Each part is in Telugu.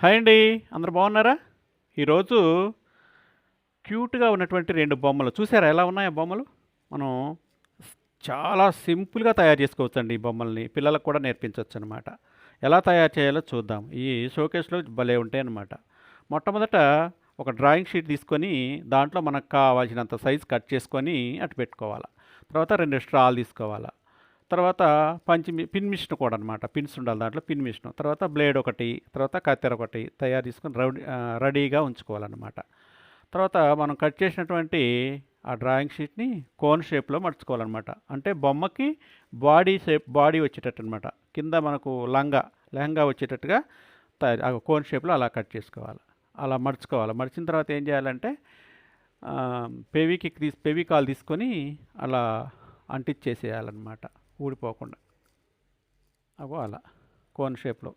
హాయ్ అండి. అందరు బాగున్నారా? ఈరోజు క్యూట్గా ఉన్నటువంటి రెండు బొమ్మలు. చూసారా ఎలా ఉన్నాయా బొమ్మలు? మనం చాలా సింపుల్గా తయారు చేసుకోవచ్చండి ఈ బొమ్మల్ని. పిల్లలకు కూడా నేర్పించవచ్చు అనమాట ఎలా తయారు చేయాలో చూద్దాం. ఈ షోకేస్లో భలే ఉంటాయి అనమాట మొట్టమొదట ఒక డ్రాయింగ్ షీట్ తీసుకొని దాంట్లో మనకు కావాల్సినంత సైజ్ కట్ చేసుకొని అటు పెట్టుకోవాలి. తర్వాత రెండు స్ట్రాలు తీసుకోవాలా. తర్వాత పంచి పిన్ మిషన్ కూడా అనమాట పిన్స్ ఉండాలి దాంట్లో పిన్ మిషన్ తర్వాత బ్లేడ్ ఒకటి తర్వాత కత్తెర ఒకటి తయారు చేసుకొని రౌడీ రెడీగా ఉంచుకోవాలన్నమాట. తర్వాత మనం కట్ చేసినటువంటి ఆ డ్రాయింగ్ షీట్ని కోన్ షేప్లో మడుచుకోవాలన్నమాట. అంటే బొమ్మకి బాడీ షేప్ బాడీ వచ్చేటట్టు అనమాట కింద మనకు లంగా లెహంగా వచ్చేటట్టుగా తయారు ఆ కోన్ షేప్లో అలా కట్ చేసుకోవాలి. అలా మడుచుకోవాలి. మడిచిన తర్వాత ఏం చేయాలంటే పెవికి తీసి పెవికాల్ తీసుకొని అలా అంటించేసేయాలన్నమాట. ఊడిపోకుండా. అగో అలా కోన్ షేప్లో.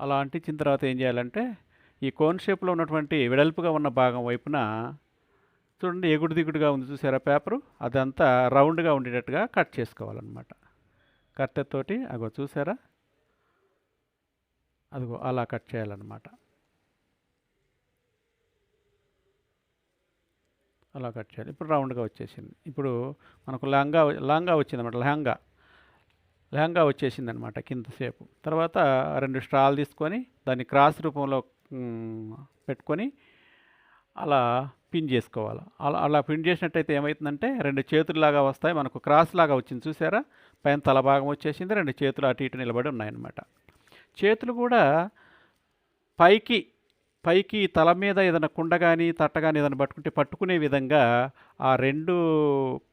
అలా అంటించిన తర్వాత ఏం చేయాలంటే ఈ కోన్ షేప్లో ఉన్నటువంటి వెడల్పుగా ఉన్న భాగం వైపున చూడండి ఎగుడు దిగుడుగా ఉంది చూసారా పేపరు? అదంతా రౌండ్గా ఉండేటట్టుగా కట్ చేసుకోవాలన్నమాట. కట్టెతోటి అగో చూసారా? అదిగో అలా కట్ చేయాలన్నమాట. అలా కట్ చేయాలి. ఇప్పుడు రౌండ్గా వచ్చేసింది. ఇప్పుడు మనకు లాంగా లాంగా వచ్చింది అనమాట లెహంగా. లెహంగా వచ్చేసింది అనమాట కింద సేపు. తర్వాత రెండు స్ట్రాలు తీసుకొని దాన్ని క్రాస్ రూపంలో పెట్టుకొని అలా పిన్ చేసుకోవాలి. అలా అలా పిన్ చేసినట్టయితే ఏమవుతుందంటే రెండు చేతుల్లాగా వస్తాయి. మనకు క్రాస్ లాగా వచ్చింది చూసారా? పైన తల భాగం వచ్చేసింది రెండు చేతులు అటు ఇటు నిలబడి ఉన్నాయన్నమాట. చేతులు కూడా పైకి పైకి తల మీద ఏదైనా కుండ కానీ తట్ట కానీ ఏదైనా పట్టుకుంటే పట్టుకునే విధంగా ఆ రెండు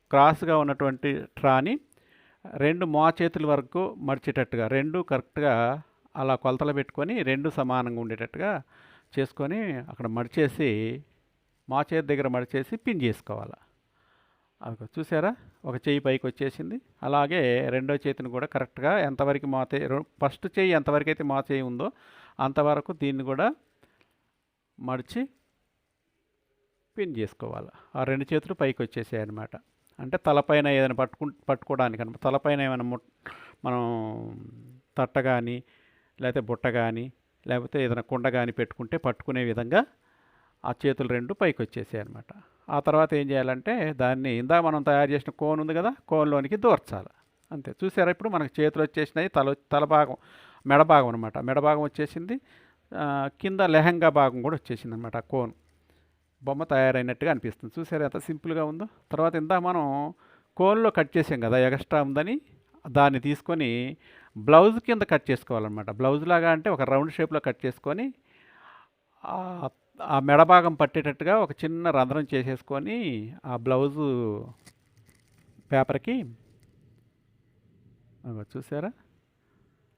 క్రాస్గా ఉన్నటువంటి ట్రాని రెండు మా చేతుల వరకు మడిచేటట్టుగా రెండు కరెక్ట్గా అలా కొలతలు పెట్టుకొని రెండు సమానంగా ఉండేటట్టుగా చేసుకొని అక్కడ మడిచేసి మా చేతి దగ్గర మడిచేసి పిన్ చేసుకోవాలి. అది చూసారా? ఒక చేయి పైకి వచ్చేసింది. అలాగే రెండో చేతిని కూడా కరెక్ట్గా ఎంతవరకు మా ఫస్ట్ చేయి ఎంతవరకు అయితే మా చేయి ఉందో అంతవరకు దీన్ని కూడా మడిచి పిన్ చేసుకోవాలి. ఆ రెండు చేతులు పైకి వచ్చేసాయి అనమాట అంటే తలపైన ఏదైనా పట్టుకు పట్టుకోవడానికి అనమాట తలపైన ఏమైనా ముట్ మనం తట్ట కానీ లేకపోతే బుట్ట కానీ లేకపోతే ఏదైనా కుండ కానీ పెట్టుకుంటే పట్టుకునే విధంగా ఆ చేతులు రెండు పైకి వచ్చేసాయి అనమాట ఆ తర్వాత ఏం చేయాలంటే దాన్ని ఇందా మనం తయారు చేసిన కోన్ ఉంది కదా కోన్లోనికి దూర్చాలి. అంతే. చూసారా ఇప్పుడు మనకు చేతులు వచ్చేసినాయి తల తల భాగం మెడ భాగం అనమాట మెడ భాగం వచ్చేసింది. కింద లెహంగా భాగం కూడా వచ్చేసింది అనమాట కోన్. బొమ్మ తయారైనట్టుగా అనిపిస్తుంది. చూసారా ఎంత సింపుల్గా ఉందో. తర్వాత ఇందా మనం కోన్లో కట్ చేసాం కదా ఎక్స్ట్రా ఉందని. దాన్ని తీసుకొని బ్లౌజ్ కింద కట్ చేసుకోవాలన్నమాట. బ్లౌజ్ లాగా అంటే ఒక రౌండ్ షేప్లో కట్ చేసుకొని ఆ- మెడ భాగం పట్టేటట్టుగా ఒక చిన్న రంధ్రం చేసేసుకొని ఆ బ్లౌజు పేపర్కి చూసారా?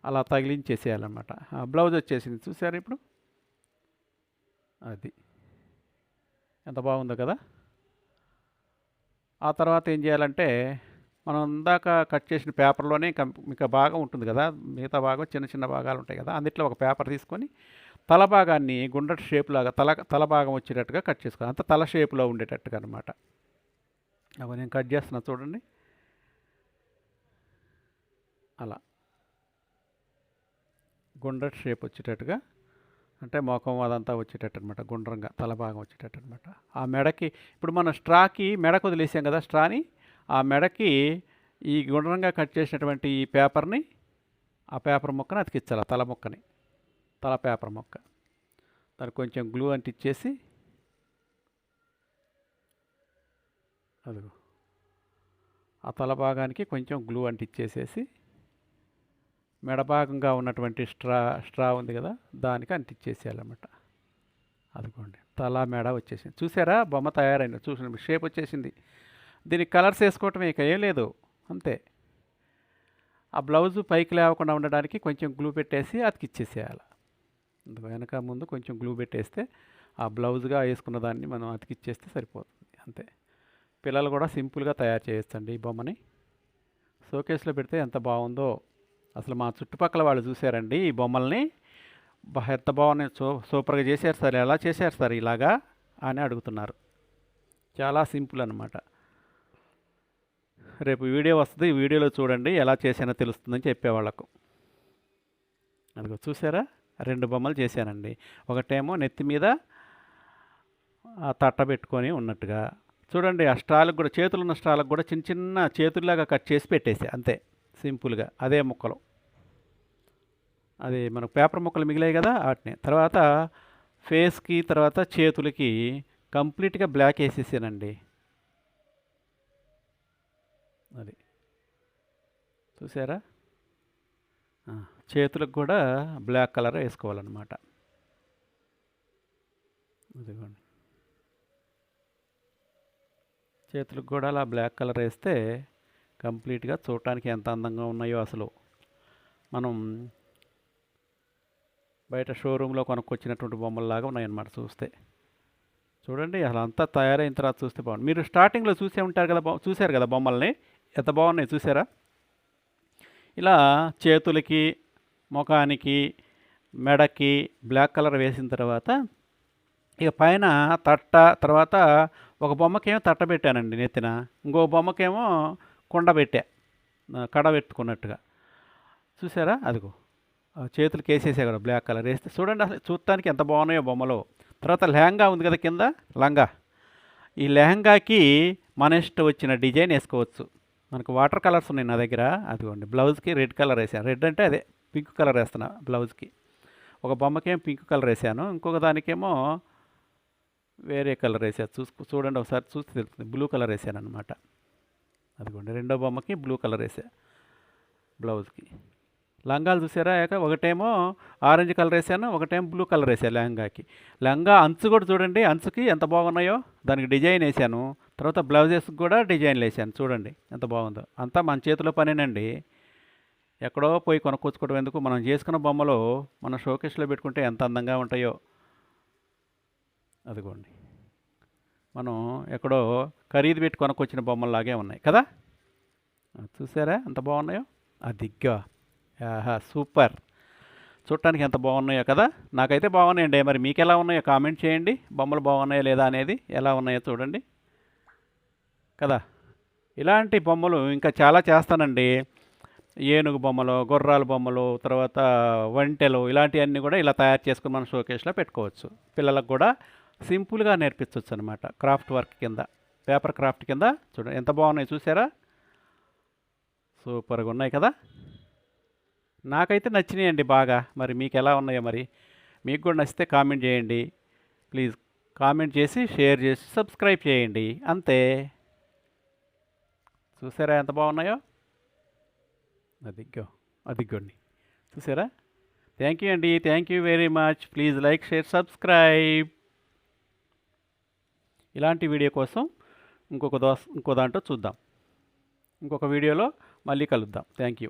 అలా తగిలించేసేయాలన్నమాట. ఆ బ్లౌజ్ వచ్చేసింది చూసారు ఇప్పుడు? అది. ఎంత బాగుందో కదా? ఆ తర్వాత ఏం చేయాలంటే మనం ఇందాక కట్ చేసిన పేపర్లోనే ఇంకా భాగం ఉంటుంది కదా? మిగతా భాగం చిన్న చిన్న భాగాలు ఉంటాయి కదా? అందుట్లో ఒక పేపర్ తీసుకొని తల భాగాన్ని గుండ్రటి షేప్లాగా తల తల భాగం వచ్చేటట్టుగా కట్ చేసుకోవాలి. అంత తల షేప్లో ఉండేటట్టుగా అనమాట అవి నేను కట్ చేస్తున్నా చూడండి. అలా. గుండ్రట్ షేప్ వచ్చేటట్టుగా అంటే మొఖం అదంతా వచ్చేటట్టు అనమాట గుండ్రంగా తల భాగం వచ్చేటట్టు అనమాట ఆ మెడకి ఇప్పుడు మనం స్ట్రాకి మెడకు వదిలేసాం కదా స్ట్రాని ఆ మెడకి ఈ గుండ్రంగా కట్ చేసినటువంటి ఈ పేపర్ని ఆ పేపర్ ముక్కని అతికిచ్చాలి తల ముక్కని తల పేపర్ ముక్క. దానికి కొంచెం గ్లూ అంటిచ్చేసి అదిగో ఆ తల భాగానికి కొంచెం గ్లూ అంటిచ్చేసేసి మెడ భాగంగా ఉన్నటువంటి స్ట్రా స్ట్రా ఉంది కదా దానికి అంటించేసేయాలన్నమాట అదిగోండి తల మెడ వచ్చేసింది. చూసారా? బొమ్మ తయారైంది. చూసిన షేప్ వచ్చేసింది. దీనికి కలర్స్ వేసుకోవటం ఇక ఏం లేదు. అంతే. ఆ బ్లౌజు పైకి లేవకుండా ఉండడానికి కొంచెం గ్లూ పెట్టేసి అతికిచ్చేసేయాలి. వెనక ముందు కొంచెం గ్లూ పెట్టేస్తే ఆ బ్లౌజ్గా వేసుకున్న దాన్ని మనం అతికిచ్చేస్తే సరిపోతుంది. అంతే. పిల్లలు కూడా సింపుల్గా తయారు చేయొచ్చండి ఈ బొమ్మని. షోకేస్లో పెడితే ఎంత బాగుందో. అసలు మా చుట్టుపక్కల వాళ్ళు చూశారండి ఈ బొమ్మల్ని. ఎంత బాగున్నాయి సో సూపర్గా చేశారు సార్ ఎలా చేశారు సార్ ఇలాగా అని అడుగుతున్నారు. చాలా సింపుల్ అనమాట రేపు వీడియో వస్తుంది ఈ వీడియోలో చూడండి ఎలా చేసానో తెలుస్తుందని చెప్పేవాళ్ళకు. అదిగో చూసారా రెండు బొమ్మలు చేశానండి. ఒకటేమో నెత్తి మీద ఆ తట్ట పెట్టుకొని ఉన్నట్టుగా. చూడండి ఆ స్ట్రాలకు కూడా చేతులు ఉన్న స్ట్రాలకు కూడా చిన్న చిన్న చేతుల్లాగా కట్ చేసి పెట్టేసి అంతే. సింపుల్గా అదే ముక్కలు. అది మనకు పేపర్ ముక్కలు మిగిలాయి కదా వాటిని. తర్వాత ఫేస్కి తర్వాత చేతులకి కంప్లీట్గా బ్లాక్ వేసేసానండి. అది. చూసారా? చేతులకు కూడా బ్లాక్ కలర్ వేసుకోవాలన్నమాట. అదిగోండి. చేతులకు కూడా అలా బ్లాక్ కలర్ వేస్తే కంప్లీట్గా చూడటానికి ఎంత అందంగా ఉన్నాయో అసలు. మనం బయట షోరూంలో కొనుక్కొచ్చినటువంటి బొమ్మల్లాగా ఉన్నాయన్నమాట చూస్తే. చూడండి అసలు అంతా తయారైన తర్వాత చూస్తే బాగుంది. మీరు స్టార్టింగ్లో చూసే ఉంటారు కదా చూశారు కదా బొమ్మల్ని? ఎంత బాగున్నాయి చూసారా ఇలా చేతులకి ముఖానికి మెడకి బ్లాక్ కలర్ వేసిన తర్వాత ఇక పైన తట్ట తర్వాత ఒక బొమ్మకేమో తట్ట పెట్టానండి నెత్తిన. ఇంకో బొమ్మకేమో కుండ పెట్టా. కడ పెట్టుకున్నట్టుగా. చూసారా? అదిగో. చేతులు చేతులకి కదా బ్లాక్ కలర్ వేస్తే. చూడండి అసలు చూడటానికి ఎంత బాగున్నాయో బొమ్మలో. తర్వాత లెహంగా ఉంది కదా కింద? లంగా. ఈ లెహంగాకి మన ఇష్టం వచ్చిన డిజైన్ వేసుకోవచ్చు. మనకు వాటర్ కలర్స్ ఉన్నాయి నా దగ్గర. అదిగోండి. బ్లౌజ్కి రెడ్ కలర్ వేసాను రెడ్ అంటే అదే పింక్ కలర్ వేస్తున్నా బ్లౌజ్కి. ఒక బొమ్మకేమో పింక్ కలర్ వేసాను. ఇంకొక దానికేమో వేరే కలర్ వేసాను చూసుకో చూడండి ఒకసారి చూస్తే తెలుస్తుంది. బ్లూ కలర్ వేసాను అనమాట అదిగోండి రెండో బొమ్మకి బ్లూ కలర్ వేసా బ్లౌజ్కి. లంగాలు చూసారా యాక ఒకటేమో ఆరెంజ్ కలర్ వేసాను ఒకటేమో బ్లూ కలర్ వేసాను లెహంగాకి లెహంగా అంచు కూడా చూడండి అంచుకి ఎంత బాగున్నాయో. దానికి డిజైన్ వేసాను తర్వాత బ్లౌజెస్కి కూడా డిజైన్లు వేసాను చూడండి ఎంత బాగుందో. అంతా మన చేతిలో పనేనండి. ఎక్కడో పోయి కొనుక్కొచ్చుకోవడం ఎందుకు? మనం చేసుకున్న బొమ్మలు మన షోకేస్లో పెట్టుకుంటే ఎంత అందంగా ఉంటాయో. అదిగోండి. మనం ఎక్కడో ఖరీదు పెట్టి కొనుక్కొచ్చిన బొమ్మల్లాగే ఉన్నాయి. కదా? చూసారా? ఎంత బాగున్నాయో? అదిగ్గా ఆహా సూపర్. చూడటానికి ఎంత బాగున్నాయో కదా? నాకైతే బాగున్నాయండి. మరి మీకు ఎలా ఉన్నాయో కామెంట్ చేయండి. బొమ్మలు బాగున్నాయో లేదా అనేది ఎలా ఉన్నాయో చూడండి. కదా? ఇలాంటి బొమ్మలు ఇంకా చాలా చేస్తానండి. ఏనుగు బొమ్మలు గుర్రాల బొమ్మలు తర్వాత వంటెలు ఇలాంటివన్నీ కూడా ఇలా తయారు చేసుకుని మనం షోకేస్లో పెట్టుకోవచ్చు. పిల్లలకు కూడా సింపుల్గా నేర్పించవచ్చు అనమాట క్రాఫ్ట్ వర్క్ కింద. పేపర్ క్రాఫ్ట్ కింద చూడండి ఎంత బాగున్నాయి చూసారా? సూపర్గా ఉన్నాయి కదా? నాకైతే నచ్చినాయండి బాగా. మరి మీకు ఎలా ఉన్నాయో మరి మీకు కూడా నచ్చితే కామెంట్ చేయండి. ప్లీజ్ కామెంట్ చేసి షేర్ చేసి సబ్స్క్రైబ్ చేయండి. అంతే. చూసారా ఎంత బాగున్నాయో? అదిగ్గో అదిగ్గోండి చూసారా? థ్యాంక్ యూ అండి. Thank you very much. Please like share subscribe. ఇలాంటి వీడియో కోసం ఇంకొక దో ఇంకో దాంట్లో చూద్దాం. ఇంకొక వీడియోలో మళ్ళీ కలుద్దాం. Thank you.